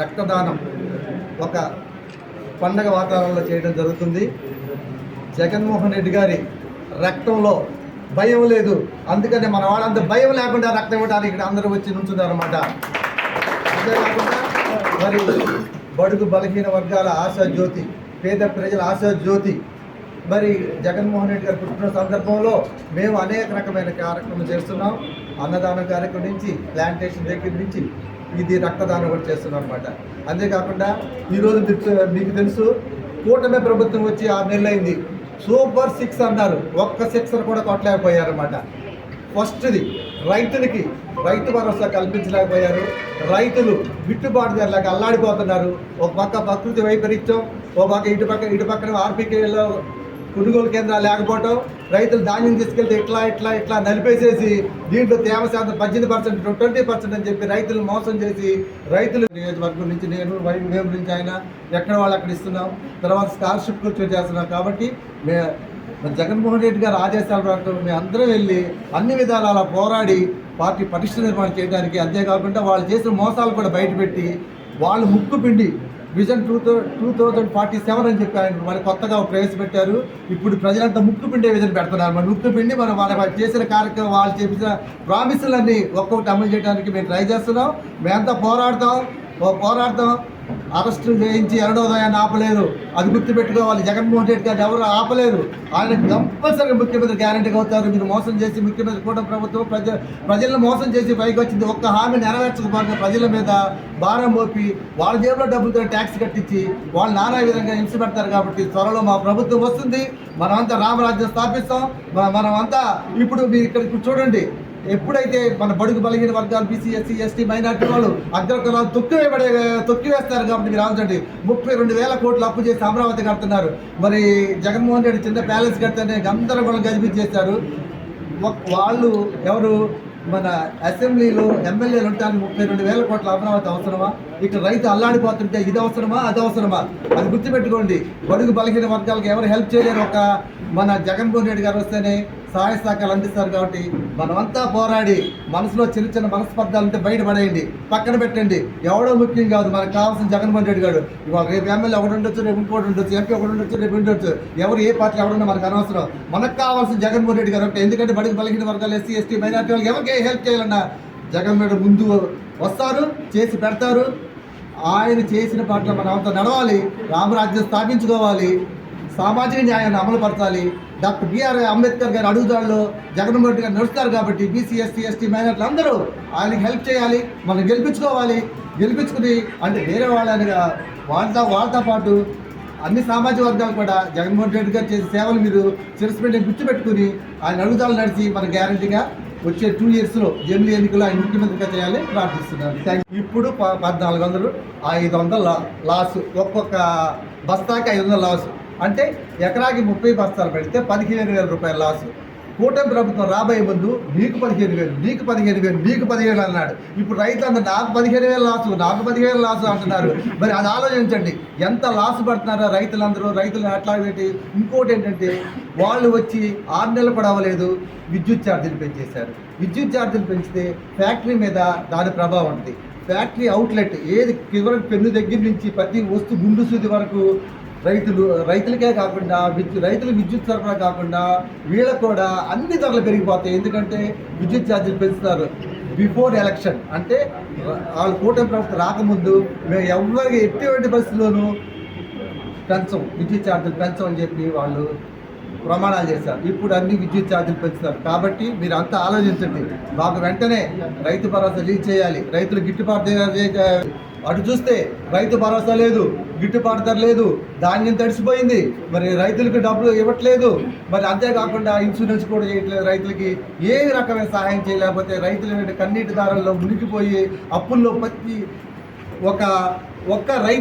రక్తదానం ఒక పండగ వాతావరణంలో చేయడం జరుగుతుంది. జగన్మోహన్ రెడ్డి గారి రక్తంలో భయం లేదు. అందుకనే మన వాళ్ళంత భయం లేకుండా రక్తం ఇవ్వడానికి ఇక్కడ అందరూ వచ్చి నుంచుతారన్నమాట అంతేకాకుండా మరి బడుగు బలహీన వర్గాల ఆశా జ్యోతి పేద ప్రజల ఆశా జ్యోతి మరి జగన్మోహన్ రెడ్డి గారు పుట్టిన సందర్భంలో మేము అనేక రకమైన కార్యక్రమం చేస్తున్నాం. అన్నదానం కార్యక్రమం నుంచి ప్లాంటేషన్ దగ్గర నుంచి ఇది రక్తదానం కూడా చేస్తున్నాం అనమాట అంతేకాకుండా ఈరోజు మీకు- మీకు తెలుసు కూటమి ప్రభుత్వం వచ్చి ఆరు నెలలు అయింది సూపర్ సిక్స్ అన్నారు. ఒక్క సిక్సర్ కూడా కొట్టలేకపోయారన్నమాట. ఫస్ట్ది రైతులకి రైతు భరోసా కల్పించలేకపోయారు. రైతులు గిట్టుబాటు ధరలకు అల్లాడిపోతున్నారు. ఒక పక్క ప్రకృతి వైపరీత్యం ఒక పక్క ఇటు పక్క ఇటు పక్కన ఆర్పికేలో కొనుగోలు కేంద్రాలు లేకపోవటం రైతులు ధాన్యం తీసుకెళ్తే ఇట్లా ఇట్లా ఇట్లా నలిపేసేసి దీంట్లో తేమ శాతం పద్దెనిమిది పర్సెంట్ ట్వంటీ పర్సెంట్ అని చెప్పి రైతులు మోసం చేసి రైతులు నియోజకవర్గం నుంచి నేను వై- మేము నుంచి ఆయన ఎక్కడ వాళ్ళు అక్కడ ఇస్తున్నాం. తర్వాత స్కాలర్షిప్ గురించి చేస్తున్నాం కాబట్టి మే జగన్మోహన్ రెడ్డి గారు ఆదేశాల ప్రకారం మేము అందరం వెళ్ళి అన్ని విధాలు అలా పోరాడి పార్టీ పటిష్ట నిర్మాణం చేయడానికి అంతేకాకుండా వాళ్ళు చేసిన మోసాలు కూడా బయటపెట్టి వాళ్ళు ముక్కు పిండి vision two two thousand forty seven అని చెప్పి ఆయన మరి కొత్తగా ప్రవేశపెట్టారు. ఇప్పుడు ప్రజలంతా ముక్కు పిండే విజన్ పెడుతున్నారు. మరి ముక్కు పిండి మనం వాళ్ళ చేసిన కార్యక్రమం వాళ్ళు చేసిన ప్రామిసులన్నీ ఒక్కొక్కటి అమలు చేయడానికి మేము ట్రై చేస్తున్నాం. మేమంతా పోరాడతాం. పోరాడతాం. అరెస్టులు చేయించి అరుణోదయాన్ని ఆపలేదు. అది గుర్తుపెట్టుకోవాలి. జగన్మోహన్ రెడ్డి గారిని ఎవరు ఆపలేరు ఆయన కంపల్సరీగా ముఖ్యమంత్రి గ్యారంటీగా అవుతారు మీరు మోసం చేసి ముఖ్యమంత్రి కూడా ప్రభుత్వం ప్రజ ప్రజలను మోసం చేసి పైకి వచ్చింది ఒక్క హామీ నెరవేర్చకపోయిన ప్రజల మీద భారం మోపి వాళ్ళ జేబులో డబ్బులతో ట్యాక్స్ కట్టించి వాళ్ళు నానా విధంగా హింస పెడతారు కాబట్టి త్వరలో మా ప్రభుత్వం వస్తుంది. మనమంతా రామరాజ్యం స్థాపిస్తాం. మనమంతా ఇప్పుడు మీరు ఇక్కడ చూడండి. ఎప్పుడైతే మన బడుగు బలహీన వర్గాలు బీసీ ఎస్సీ ఎస్టీ మైనార్టీ వాళ్ళు అగ్రకులాలు తొక్కివేయబడే తొక్కివేస్తారు వేస్తారు కాబట్టి మీరు ఆలోచండి ముప్పై రెండు వేల కోట్లు అప్పు చేసి అమరావతి కడుతున్నారు. మరి జగన్మోహన్ రెడ్డి చిన్న ప్యాలెస్ కడితేనే గందరగోళం గజిపించేశారు వాళ్ళు ఎవరు? మన అసెంబ్లీలో ఎమ్మెల్యేలు ఉంటానికి ముప్పై రెండు వేల కోట్ల అమరావతి అవసరమా? ఇక్కడ రైతు అల్లాడిపోతుంటే ఇది అవసరమా? అది అవసరమా? అది గుర్తుపెట్టుకోండి. బడుగు బలహీన వర్గాలకు ఎవరు హెల్ప్ చేయలేరు. ఒక మన జగన్మోహన్ రెడ్డి గారు వస్తేనే సహాయ సహకారాలు అందిస్తారు కాబట్టి మనమంతా పోరాడి మనసులో చిన్న చిన్న మనస్పర్ధాలు ఉంటే బయటపడేయండి. పక్కన పెట్టండి. ఎవడో ముఖ్యం కాదు. మనకు కావాల్సిన జగన్మోహన్ రెడ్డి గారు. ఇవాళ రేపు ఎమ్మెల్యే ఒకటి ఉండొచ్చు రేపు ఇంకోటి ఉండొచ్చు ఎంపీ ఒకటి ఉండొచ్చు రేపు ఉండొచ్చు. ఎవరు ఏ పార్టీ ఎవరున్నా మనకు అనవసరం. మనకు కావాల్సిన జగన్మోహన్ రెడ్డి గారు ఒకటి ఎందుకంటే బడికి బలిగిన వర్గాలు ఎస్సీ ఎస్టీ మైనార్టీ వాళ్ళకి ఎవరికి హెల్ప్ చేయాలన్నా జగన్ రెడ్డి ముందు వస్తారు చేసి పెడతారు. ఆయన చేసిన పట్ల మనం అంతా నడవాలి. రామరాజ్యం స్థాపించుకోవాలి. సామాజిక న్యాయాన్ని అమలుపరచాలి డాక్టర్ బిఆర్ అంబేద్కర్ గారి అడుగుదాడులో జగన్మోహన్ రెడ్డి గారు నడుస్తారు కాబట్టి బీసీ ఎస్సీ ఎస్టీ మైనార్టీలు అందరూ ఆయనకి హెల్ప్ చేయాలి మనం గెలిపించుకోవాలి. గెలిపించుకుని అంటే వేరే వాళ్ళని వాళ్ళతో వాళ్ళతో పాటు అన్ని సామాజిక వర్గాలు కూడా జగన్మోహన్ రెడ్డి గారు చేసే సేవలు మీరు చిరస్పెట్టి గుర్తుపెట్టుకుని ఆయన అడుగుదాలు నడిచి మన గ్యారంటీగా వచ్చే టూ ఇయర్స్లో ఎనిమిది ఎన్నికలు ఆయన ముఖ్యమంత్రిగా చేయాలని ప్రార్థిస్తున్నాను. Thank you. ఇప్పుడు ప- పద్నాలుగు వందలు ఐదు వందల లాస్ ఒక్కొక్క బస్తాకి ఐదు వందల లాస్. అంటే ఎకరాకి ముప్పై బస్తాలు పెడితే పదిహేను వేల రూపాయల లాస్. కూటమి ప్రభుత్వం రాబోయే ముందు నీకు పదిహేను వేలు నీకు పదిహేను వేలు నీకు పదిహేను అన్నాడు. ఇప్పుడు రైతు అందరు నాకు పదిహేను వేలు లాసు నాకు పదిహేను లాసు అంటున్నారు. మరి అది ఆలోచించండి. ఎంత లాస్ పడుతున్నారో రైతులందరూ రైతులు అట్లా పెట్టి ఇంకోటి ఏంటంటే వాళ్ళు వచ్చి ఆరు నెలలు కూడా అవ్వలేదు విద్యుత్ ఛార్జీలు పెంచేశారు. విద్యుత్ ఛార్జీలు పెంచితే ఫ్యాక్టరీ మీద దాని ప్రభావం ఉంటుంది. ఫ్యాక్టరీ అవుట్లెట్ ఏది చివరి పెన్ను దగ్గర నుంచి ప్రతి వస్తు గుండు సూది వరకు రైతులు రైతులకే కాకుండా విద్యు రైతులు విద్యుత్ సరఫరా కాకుండా వీళ్ళకు కూడా అన్ని ధరలు పెరిగిపోతాయి. ఎందుకంటే విద్యుత్ ఛార్జీలు పెంచుతారు బిఫోర్ ఎలక్షన్ అంటే వాళ్ళు కూటమి ప్రభుత్వం రాకముందు మేము ఎవరికి ఎటువంటి పరిస్థితుల్లోనూ పెంచం విద్యుత్ ఛార్జీలు పెంచమని అని చెప్పి వాళ్ళు ప్రమాణాలు చేశారు. ఇప్పుడు అన్ని విద్యుత్ ఛార్జీలు పెంచుతారు. కాబట్టి మీరు అంతా ఆలోచించండి. మాకు వెంటనే రైతు భరోసా లీజ్ చేయాలి. రైతులు గిట్టుబాటు అటు చూస్తే రైతు భరోసా లేదు గిట్టుబాటు ధర లేదు ధాన్యం తడిసిపోయింది. మరి రైతులకు డబ్బులు ఇవ్వట్లేదు. మరి అంతేకాకుండా ఇన్సూరెన్స్ కూడా చేయట్లేదు రైతులకి. ఏ రకమైన సహాయం చేయలేకపోతే రైతులు కన్నీటి దారుల్లో మునిగిపోయి అప్పుల్లో ప్రతి ఒక ఒక్క రైతు